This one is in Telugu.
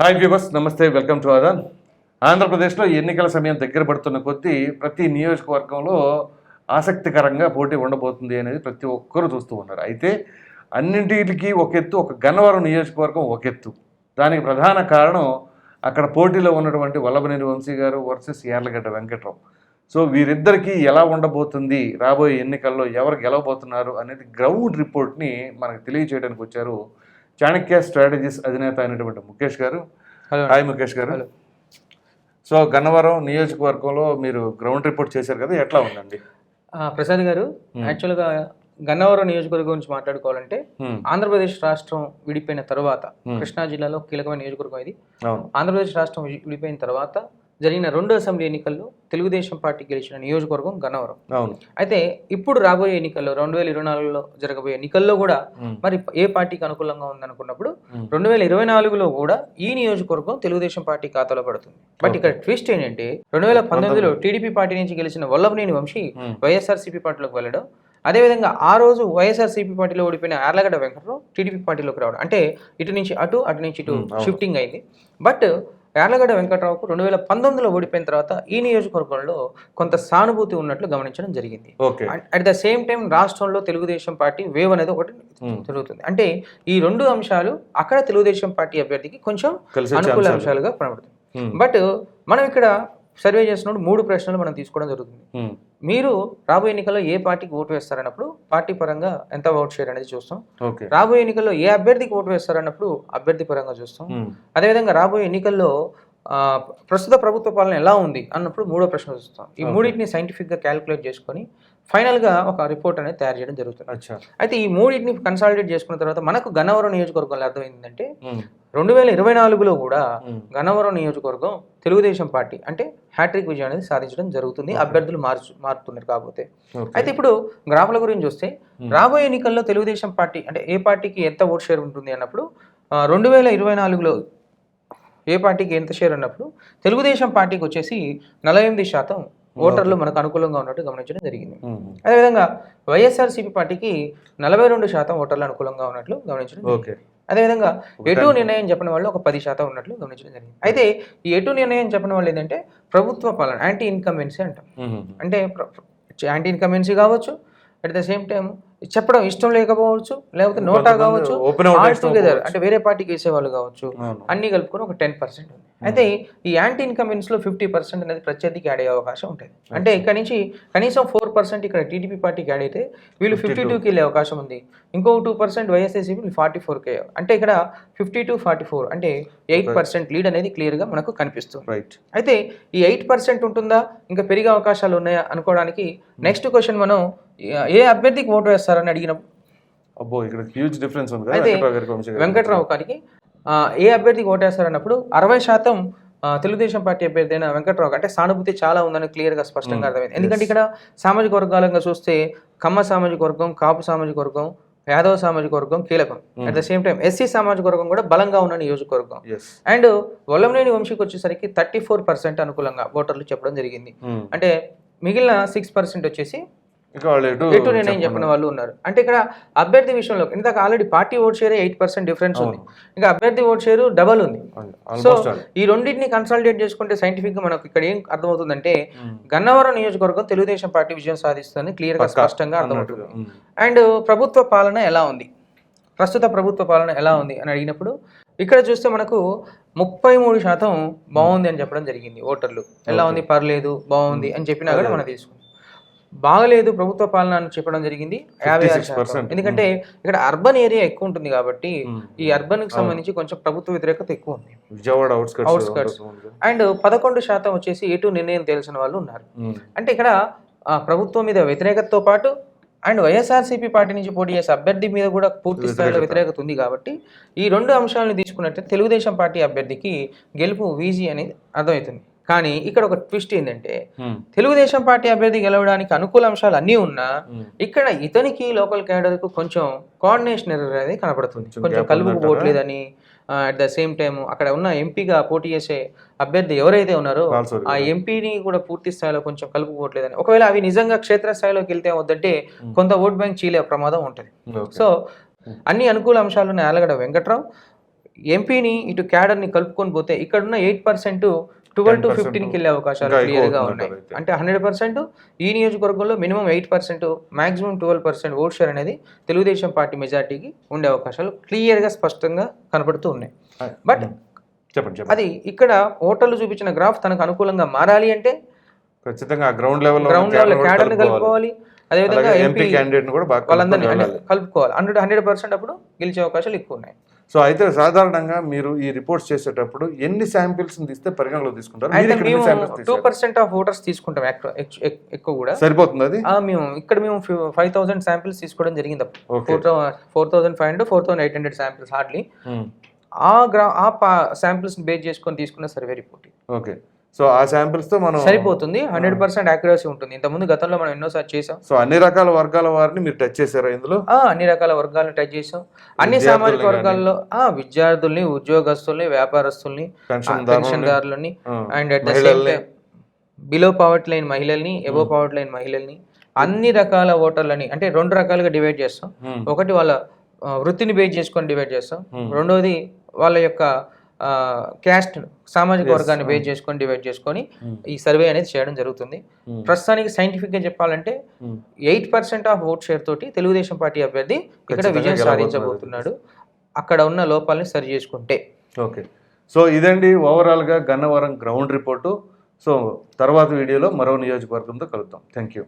హాయ్ వ్యూవర్స్ నమస్తే వెల్కమ్ టు ఆదాన్ ఆంధ్రప్రదేశ్లో ఎన్నికల సమయం దగ్గర పడుతున్న కొద్దీ ప్రతి నియోజకవర్గంలో ఆసక్తికరంగా పోటీ ఉండబోతుంది అనేది ప్రతి ఒక్కరూ చూస్తూ ఉన్నారు. అయితే అన్నింటికి ఒక ఎత్తు ఒక గన్నవరం నియోజకవర్గం ఒక ఎత్తు. దానికి ప్రధాన కారణం అక్కడ పోటీలో ఉన్నటువంటి వల్లభనేని వంశీ గారు వర్సెస్ యార్లగడ్డ వెంకట్రావు. సో వీరిద్దరికీ ఎలా ఉండబోతుంది? రాబోయే ఎన్నికల్లో ఎవరు గెలవబోతున్నారు అనేది గ్రౌండ్ రిపోర్ట్ని మనకు తెలియచేయడానికి వచ్చారు చాణక్య స్ట్రాటజీస్ అధినేత అయినటువంటి ముఖేష్ గారు. హలో హాయ్ ముఖేష్ గారు. సో గన్నవరం నియోజకవర్గంలో మీరు గ్రౌండ్ రిపోర్ట్ చేశారు కదా ఎట్లా ఉందండి? ప్రసాద్ గారు Hmm. యాక్చువల్గా గన్నవరం నియోజకవర్గం గురించి మాట్లాడుకోవాలంటే హ్మ్, ఆంధ్రప్రదేశ్ రాష్ట్రం విడిపోయిన తర్వాత Hmm. కృష్ణా జిల్లాలో కీలకమైన నియోజకవర్గం ఇది. ఆంధ్రప్రదేశ్ రాష్ట్రం విడి- విడిపోయిన తర్వాత జరిగిన రెండు అసెంబ్లీ ఎన్నికల్లో తెలుగుదేశం పార్టీ గెలిచిన నియోజకవర్గం గన్నవరం. అవును. అయితే ఇప్పుడు రాబోయే ఎన్నికల్లో రెండు వేల ఇరవై నాలుగులో జరగబోయే ఎన్నికల్లో కూడా మరి ఏ పార్టీకి అనుకూలంగా ఉందనుకున్నప్పుడు రెండు వేల ఇరవై నాలుగులో కూడా ఈ నియోజకవర్గం తెలుగుదేశం పార్టీ ఖాతాలో పడుతుంది. బట్ ఇక్కడ ట్విస్ట్ ఏంటంటే రెండు వేల పంతొమ్మిదిలో టీడీపీ పార్టీ నుంచి గెలిచిన వల్లభనేని వంశీ హ్మ్, వైఎస్ఆర్సీపీ పార్టీలోకి వెళ్ళడం అదేవిధంగా ఆ రోజు వైఎస్ఆర్సీపీ పార్టీలో ఓడిపోయిన యార్లగడ్డ వెంకటరావు టీడీపీ పార్టీలోకి రావడం. అంటే ఇటు నుంచి అటు అటు నుంచి ఇటు. షిఫ్టింగ్ అయింది. బట్ యార్లగడ్డ వెంకటరావుకు రెండు వేల పంతొమ్మిదిలో ఓడిపోయిన తర్వాత ఈ నియోజకవర్గంలో కొంత సానుభూతి ఉన్నట్లు గమనించడం జరిగింది. అట్ ద సేమ్ టైం రాష్ట్రంలో తెలుగుదేశం పార్టీ వేవ్ అనేది ఒకటి జరుగుతుంది. అంటే ఈ రెండు అంశాలు అక్కడ తెలుగుదేశం పార్టీ అభ్యర్థికి కొంచెం అనుకూల అంశాలు. అంశాలుగా కనబడుతుంది. బట్ మనం ఇక్కడ సర్వే చేసినప్పుడు మూడు ప్రశ్నలు మనం తీసుకోవడం జరుగుతుంది. మీరు రాబోయే ఎన్నికల్లో ఏ పార్టీకి ఓటు వేస్తారన్నప్పుడు పార్టీ పరంగా ఎంత ఓట్ షేర్ అనేది చూస్తాం. రాబోయే ఎన్నికల్లో ఏ అభ్యర్థికి ఓటు వేస్తారన్నప్పుడు అభ్యర్థి పరంగా చూస్తాం. అదేవిధంగా రాబోయే ఎన్నికల్లో ప్రస్తుత ప్రభుత్వ పాలన ఎలా ఉంది అన్నప్పుడు మూడో ప్రశ్న చూస్తాం ఈ. మూడింటిని సైంటిఫిక్గా క్యాలిక్యులేట్ చేసుకొని ఫైనల్గా ఒక రిపోర్ట్ అనేది తయారు చేయడం జరుగుతుంది అయితే ఈ మూడింటిని కన్సాలిడేట్ చేసుకున్న తర్వాత మనకు గన్నవరం నియోజకవర్గంలో అర్థమైందంటే రెండు వేల ఇరవై నాలుగులో కూడా గన్నవరం నియోజకవర్గం తెలుగుదేశం పార్టీ అంటే హ్యాట్రిక్ విజయం అనేది సాధించడం జరుగుతుంది. అభ్యర్థులు మార్చు మారుతున్నారు కాకపోతే. అయితే ఇప్పుడు గ్రాఫ్ల గురించి చూస్తే. రాబోయే ఎన్నికల్లో తెలుగుదేశం పార్టీ అంటే ఏ పార్టీకి ఎంత ఓట్ షేర్ ఉంటుంది అన్నప్పుడు రెండు వేల ఇరవై నాలుగులో ఏ పార్టీకి ఎంత షేర్ అన్నప్పుడు తెలుగుదేశం పార్టీకి వచ్చేసి నలభై ఎనిమిది శాతం ఓటర్లు మనకు అనుకూలంగా ఉన్నట్టు గమనించడం జరిగింది. అదేవిధంగా వైఎస్ఆర్సీపీ పార్టీకి నలభై రెండు శాతం ఓటర్లు అనుకూలంగా ఉన్నట్లు గమనించడం అదేవిధంగా ఎటు నిర్ణయం చెప్పిన వాళ్ళు ఒక పది శాతం ఉన్నట్లు గమనించడం జరిగింది. అయితే ఈ ఎటు నిర్ణయం చెప్పిన వాళ్ళు ఏంటంటే ప్రభుత్వ పాలన యాంటీ ఇన్కమెన్సీ అంటాం అంటే యాంటీ ఇన్కమెన్సీ కావచ్చు అట్ ద సేమ్ టైం చెప్పడం ఇష్టం లేకపోవచ్చు లేకపోతే నోటా కావచ్చు ఆల్ టుగెదర్. అంటే వేరే పార్టీకి వేసేవాళ్ళు కావచ్చు. అన్ని కలుపుకొని ఒక టెన్ పర్సెంట్ ఉంది. అయితే ఈ యాంటీ ఇన్కమెన్స్లో ఫిఫ్టీ పర్సెంట్ అనేది ప్రత్యర్థికి యాడ్ అయ్యే అవకాశం ఉంటుంది. అంటే ఇక్కడ నుంచి కనీసం ఫోర్ పర్సెంట్ ఇక్కడ టీడీపీ పార్టీకి యాడ్ అయితే వీళ్ళు ఫిఫ్టీ 52 టూకి వెళ్ళే అవకాశం ఉంది. ఇంకొక టూ పర్సెంట్ వైఎస్ఎస్సీ ఫార్టీ ఫోర్కి అంటే ఇక్కడ ఫిఫ్టీ టు ఫార్టీ ఫోర్ అంటే ఎయిట్ పర్సెంట్ లీడ్ అనేది క్లియర్గా మనకు కనిపిస్తుంది. రైట్ అయితే ఈ ఎయిట్ పర్సెంట్ ఉంటుందా? ఇంకా పెరిగే అవకాశాలు ఉన్నాయా అనుకోవడానికి నెక్స్ట్ క్వశ్చన్ మనం ఏ- ఏ అభ్యర్థికి ఓటు వేస్తారని అడిగినప్పుడు అబ్బో ఇక్కడ హ్యూజ్ డిఫరెన్స్ ఉంది అయితే వెంకట్రావు గారికి ఏ అభ్యర్థికి ఓటేస్తారన్నప్పుడు అరవై శాతం తెలుగుదేశం పార్టీ అభ్యర్థి అయిన వెంకట్రావు అంటే సానుభూతి చాలా ఉందని క్లియర్గా స్పష్టంగా Hmm. అర్థమైంది ఎందుకంటే ఇక్కడ సామాజిక వర్గాలంగా చూస్తే కమ్మ సామాజిక వర్గం కాపు సామాజిక వర్గం యాదవ సామాజిక వర్గం కీలకం Hmm. At the same time SC సామాజిక వర్గం కూడా బలంగా ఉన్న నియోజకవర్గం. అండ్ వల్లంనేని వంశీకి వచ్చేసరికి థర్టీ ఫోర్ పర్సెంట్ అనుకూలంగా ఓటర్లు చెప్పడం జరిగింది హ్మ్. అంటే మిగిలిన సిక్స్ పర్సెంట్ వచ్చేసి ఎటు నిర్ణయం చెప్పిన వాళ్ళు ఉన్నారు. అంటే ఇక్కడ అభ్యర్థి విషయంలో ఇందాక already party vote share eight percent difference ఉంది. ఇంకా అభ్యర్థి ఓట్ షేర్ డబల్ ఉంది. సో ఈ రెండింటిని కన్సల్టేట్ చేసుకుంటే సైంటిఫిక్గా మనకు ఇక్కడ ఏం అర్థమవుతుందంటే. గన్నవరం నియోజకవర్గం తెలుగుదేశం పార్టీ విజయం సాధిస్తుందని క్లియర్గా స్పష్టంగా అర్థమవుతుంది. అండ్ ప్రభుత్వ పాలన ఎలా ఉంది? ప్రస్తుత ప్రభుత్వ పాలన ఎలా ఉంది అని అడిగినప్పుడు ఇక్కడ చూస్తే మనకు ముప్పై మూడు శాతం బాగుంది అని చెప్పడం జరిగింది ఓటర్లు. ఎలా. ఉంది? పర్లేదు బాగుంది అని చెప్పినా కూడా. మనం తీసుకుంటాం బాగలేదు ప్రభుత్వ పాలన అని చెప్పడం జరిగింది. యాభై ఆరు 56%. శాతం ఎందుకంటే ఇక్కడ అర్బన్ ఏరియా ఎక్కువ ఉంటుంది కాబట్టి. ఈ అర్బన్కి సంబంధించి కొంచెం ప్రభుత్వ వ్యతిరేకత ఎక్కువ ఉంది. విజయవాడ అవుట్స్కట్స్. అండ్ పదకొండు శాతం వచ్చేసి ఎటు నిర్ణయం తెలిసిన వాళ్ళు ఉన్నారు. అంటే ఇక్కడ ప్రభుత్వం మీద వ్యతిరేకతతో పాటు అండ్ వైఎస్ఆర్సీపీ పార్టీ నుంచి పోటీ చేసే అభ్యర్థి మీద కూడా పూర్తి స్థాయిలో వ్యతిరేకత. వ్యతిరేకత ఉంది కాబట్టి ఈ రెండు అంశాలను తీసుకున్నట్టే తెలుగుదేశం పార్టీ అభ్యర్థికి గెలుపు వీజీ అనేది అర్థమవుతుంది. కానీ ఇక్కడ ఒక ట్విస్ట్ ఏంటంటే తెలుగుదేశం పార్టీ అభ్యర్థి గెలవడానికి అనుకూల అంశాలు అన్నీ ఉన్నా ఇక్కడ ఇతనికి లోకల్ క్యాడర్కు కొంచెం కోఆర్డినేషన్ ఎర్రర్ అనేది కనబడుతుంది కొంచెం కలుపుకు ఉందంటారా? పోవట్లేదని అట్ ద సేమ్ టైం అక్కడ ఉన్న ఎంపీగా పోటీ చేసే అభ్యర్థి ఎవరైతే ఉన్నారో ఆ. ఎంపీని కూడా పూర్తి స్థాయిలో కొంచెం కలుపుకోవట్లేదని ఒకవేళ అవి నిజంగా క్షేత్రస్థాయిలోకి వెళ్తే వద్దంటే కొంత ఓట్ బ్యాంక్ చీలే ప్రమాదం ఉంటుంది. సో అన్ని అనుకూల అంశాలు ఉన్నాయి. ఆలగడ వెంకట్రావు ఎంపీని ఇటు క్యాడర్ని కలుపుకొని పోతే ఇక్కడున్న ఎయిట్ పర్సెంట్ ట్వెల్వ్ టు 10% ఫిఫ్టీన్కి వెళ్ళే అవకాశాలు క్లియర్గా ఉన్నాయి. అంటే హండ్రెడ్ పర్సెంట్ ఈ నియోజకవర్గంలో minimum eight percent maximum twelve percent vote share అనేది తెలుగుదేశం పార్టీ మెజార్టీకి ఉండే అవకాశాలు క్లియర్గా స్పష్టంగా కనపడుతూ ఉన్నాయి. బట్ చెప్పండి అది ఇక్కడ ఓటర్లు చూపించిన గ్రాఫ్ తనకు అనుకూలంగా మారాలి అంటే ఖచ్చితంగా గ్రౌండ్ లెవెల్ గ్రౌండ్ లెవెల్ క్యాడర్ని కలుపుకోవాలి. అదేవిధంగా ఎంపీ క్యాండిడేట్ కూడా వాళ్ళందరినీ. కలుపుకోవాలి. హండ్రెడ్ హండ్రెడ్ పర్సెంట్ అప్పుడు గెలిచే అవకాశాలు ఎక్కువ ఉన్నాయి. సో అయితే సాధారణంగా మీరు ఈ రిపోర్ట్స్ చేసేటప్పుడు ఎన్ని శాంపిల్స్ తీస్తే పరిగణలో తీసుకుంటారు? టూ? పర్సెంట్ ఆఫ్ ఓటర్స్ తీసుకుంటాం ఎక్కువ కూడా. సరిపోతుంది అది? మేము ఇక్కడ మేము ఫైవ్ థౌసండ్ శాంపిల్స్ తీసుకోవడం జరిగింది. Four four thousand five hundred four thousand eight hundred samples hardly. Um. ఆ గ్రా ఆ శాంపిల్స్ బేస్ చేసుకొని తీసుకున్న సర్వే రిపోర్ట్ ఓకే. సో ఆ శాంపిల్స్తో మనం సరిపోతుంది. హండ్రెడ్ పర్సెంట్ యాక్యురసీ ఉంటుంది. ఇంతకుముందు గతంలో మనం ఎన్నోసార్లు చేసాం సో అన్ని రకాల వర్గాల వారిని మీరు టచ్ చేశారా ఇందులో? అన్ని రకాల వర్గాలను టచ్ చేసాం అన్ని సామాజిక. వర్గాల్లో ఆ విద్యార్థుల్ని ఉద్యోగస్తుల్ని వ్యాపారస్తుల్ని పెన్షన్ పెన్షన్దారులని అండ్ అట్ ద సేమ్ మహిళల్ని. టైం బిలో పవర్టీ లైన్ మహిళల్ని ఎబో పవర్టీ లైన్ మహిళల్ని అన్ని రకాల ఓటర్లని అంటే రెండు రకాలుగా డివైడ్ చేస్తాం. ఒకటి వాళ్ళ వృత్తిని బేస్ చేసుకొని డివైడ్ చేస్తాం. రెండోది వాళ్ళ యొక్క క్యాస్ట్ సామాజిక వర్గాన్ని బేస్. చేసుకొని డివైడ్ చేసుకొని Hmm. ఈ సర్వే అనేది చేయడం జరుగుతుంది Hmm. ప్రస్తుతానికి సైంటిఫిక్గా చెప్పాలంటే. Eight percent of vote share తోటి తెలుగుదేశం పార్టీ అభ్యర్థి ఇక్కడ విజయం. సాధించబోతున్నాడు అక్కడ ఉన్న లోపాలని సరి చేసుకుంటే ఓకే సో ఇదండి ఓవరాల్గా గన్నవరం గ్రౌండ్ రిపోర్టు సో తర్వాత వీడియోలో మరో నియోజకవర్గంతో కలుద్దాం థ్యాంక్ యూ